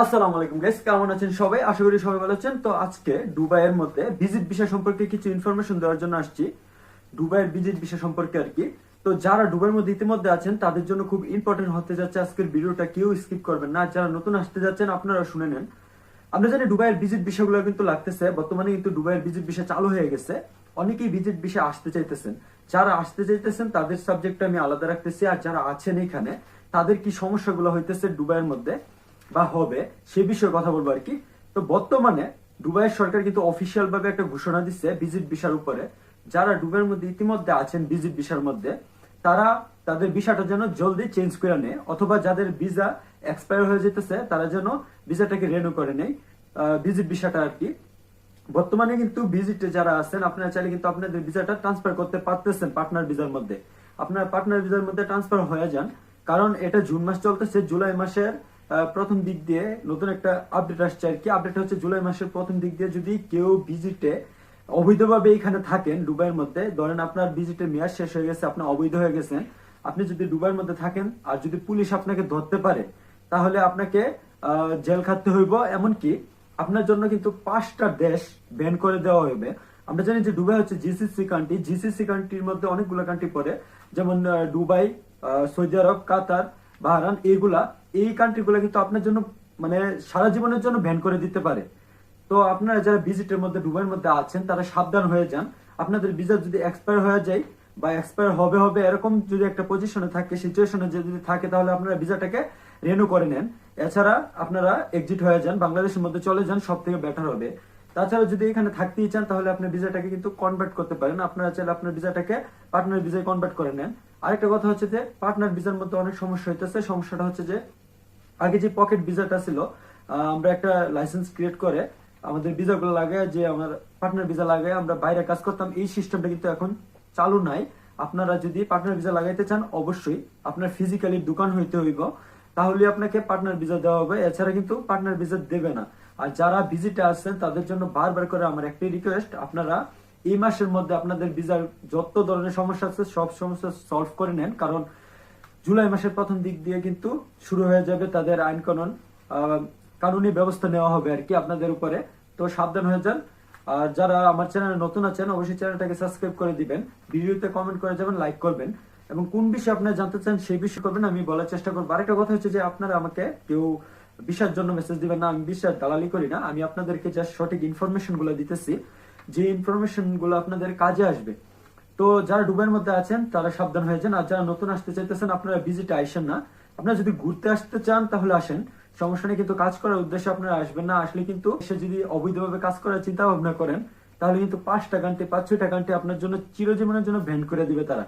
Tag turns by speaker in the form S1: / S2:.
S1: আসসালামু আলাইকুম গাইস কেমন আছেন সবাই? আশা করি সবাই ভালো আছেন। তো আজকে দুবাইয়ের মধ্যে ভিজিট বিষয় সম্পর্কে কিছু ইনফরমেশন দেওয়ার জন্য আসছি। দুবাইয়ের ভিজিট বিষয় সম্পর্কে আর কি। তো যারা দুবাইয়ের মধ্যে ইতিমধ্যে আছেন, তাদের জন্য খুব ইম্পর্টেন্ট হতে যাচ্ছে আজকের ভিডিওটা। কেউ স্কিপ করবেন না। যারা নতুন আসতে যাচ্ছেন আপনারা শুনে নেন। আমরা জানি দুবাইয়ের ভিজিট বিষয়গুলো কিন্তু লাগতেছে। বর্তমানে কিন্তু দুবাইয়ের ভিজিট বিষয় চালু হয়ে গেছে। অনেকেই ভিজিট বিষয় আসতে চাইতেছেন। যারা আসতে চাইতেছেন, তাদের সাবজেক্টটা আমি আলাদা রাখতেছি। আর যারা আছেন এখানে, তাদের কি সমস্যাগুলো হইতেছে দুবাইয়ের মধ্যে? বা হবে, সে বিষয়ে কথা বলব আর কি তো বর্তমানে দুবাইয়ের সরকার কিন্তু অফিসিয়াল ভাবে একটা ঘোষণা দিচ্ছে ভিজিট ভিসার উপরে। যারা দুবাইয়ের মধ্যে ইতিমধ্যে আছেন ভিজিট ভিসার মধ্যে, তারা তাদের ভিসাটা যেন জলদি চেঞ্জ করে নেয়, অথবা যাদের ভিসা এক্সপায়ার হয়ে যেতেছে, তারা যেন ভিসাটাকে রেনিউ করে নেয় ভিজিট ভিসাটা আর কি বর্তমানে কিন্তু ভিজিটে যারা আছেন, আপনারা চাইলে কিন্তু আপনাদের ভিসাটা ট্রান্সফার করতে পারতেছেন পার্টনার ভিসার মধ্যে। আপনার পার্টনার ভিসার মধ্যে ট্রান্সফার হয়ে যান, কারণ এটা জুন মাস চলতেছে, জুলাই মাসের প্রথম দিক দিয়ে নতুন একটা আপডেট আসছে আর কি। আপডেট হচ্ছে জুলাই মাসের প্রথম দিক দিয়ে যদি কেউ ভিজিটে অবৈধভাবে এখানে থাকেন দুবাইয়ের মধ্যে, ধরেন আপনার ভিজিটের মেয়াদ শেষ হয়ে গেছে, আপনি অবৈধ হয়ে গেছেন, আপনি যদি দুবাইয়ের মধ্যে থাকেন আর যদি পুলিশ আপনাকে ধরতে পারে, তাহলে আপনাকে জেল খাটতে হইব। এমনকি আপনার জন্য কিন্তু পাঁচটা দেশ ব্যান করে দেওয়া হবে আমরা জানি যে দুবাই হচ্ছে জিসিসি কান্ট্রি জিসিসি কান্ট্রির মধ্যে অনেকগুলো কান্ট্রি পড়ে। যেমন দুবাই সৌদি আরব, কাতার বাহরান এইগুলা এই কান্ট্রিগুলো কিন্তু আপনার জন্য মানে সারা জীবনের জন্য ব্যান করে দিতে পারে। তো আপনারা যারা ভিজিটের মধ্যে, দুবাইয়ের মধ্যে আছেন, তারা সাবধান হয়ে যান। আপনাদের ভিসা যদি এক্সপায়ার হয়ে যায় বা এক্সপায়ার হবে হবে, এরকম যদি একটা পজিশনে থাকে সিচুয়েশনে যদি থাকে, তাহলে আপনারা ভিসাটাকে রেনু করে নেন। এছাড়া আপনারা এক্সিট হয়ে যান, বাংলাদেশের মধ্যে চলে যান, সব থেকে বেটার হবে। তাছাড়া যদি এখানে থাকতেই চান, তাহলে আপনি ভিসাটাকে কিন্তু কনভার্ট করতে পারেন। আপনারা চাইলে আপনার ভিসাটাকে পার্টনার ভিসায় কনভার্ট করে নেন। আরেকটা কথা হচ্ছে যে পার্টনার ভিসার মধ্যে অনেক সমস্যা হইতেছে। সমস্যাটা হচ্ছে যে আগে যে পকেট ভিসাটা ছিল আমরা একটা লাইসেন্স ক্রিয়েট করে আমাদের ভিসাগুলো লাগে যে আমার পার্টনার ভিসা লাগায় আমরা বাইরে কাজ করতাম। এই সিস্টেমটা কিন্তু এখন চালু নাই। আপনারা যদি পার্টনার ভিসা লাগাইতে চান, অবশ্যই আপনার ফিজিক্যালি দোকান হইতে হইব। তাহলে আপনাকে পার্টনার ভিসা দেওয়া হবে। এছাড়া কিন্তু পার্টনার ভিসা দেবে না। আর যারা ভিজিটে আসছেন তাদের জন্য বারবার করে আমার একটাই রিকোয়েস্ট আপনারা এই মাসের মধ্যে আপনাদের ভিসার যত ধরনের সমস্যা আছে, সব সমস্যা সলভ করে নেন। কারণ জুলাই মাসের প্রথম দিক দিয়ে কিন্তু শুরু হয়ে যাবে তাদের আইন কানুন কানুনি ব্যবস্থা নেওয়া হবে আর কি আপনাদের উপরে। তো সাবধান হয়ে যান। আর যারা আমার চ্যানেলে নতুন আছেন, অবশ্যই চ্যানেলটাকে সাবস্ক্রাইব করে দিবেন। ভিডিওতে কমেন্ট করে যাবেন লাইক করবেন। এবং কোন বিষয়ে আপনারা জানতে চান সেই বিষয়ে করবেন, আমি বলার চেষ্টা করব। আরেকটা কথা হচ্ছে যে আপনারা আমাকে কেউ বিষয়ের জন্য মেসেজ দিবেন না, আমি বিষয়ের দালালি করি না। আমি আপনাদেরকে জাস্ট সঠিক ইনফরমেশনগুলো দিতেছি। যে ইনফরমেশনগুলো আপনাদের কাজে আসবে তো যারা ডুবের মধ্যে আছেন, তারা সাবধান হয়ে যান। আর যারা নতুন আসতে চাইতেছেন, আপনারা ভিজিটে আসেন না। আপনারা যদি ঘুরতে আসতে চান, তাহলে আসেন। সমস্যা নেই, কিন্তু কাজ করার উদ্দেশ্যে আপনারা আসবেন না। আসলে কিন্তু সে যদি অবৈধভাবে কাজ করার চিন্তা ভাবনা করেন, তাহলে কিন্তু পাঁচটা ঘন্টে পাঁচ ছয়টা ঘন্টে আপনার জন্য চিরজীবনের জন্য ভ্যান করে দিবে তারা।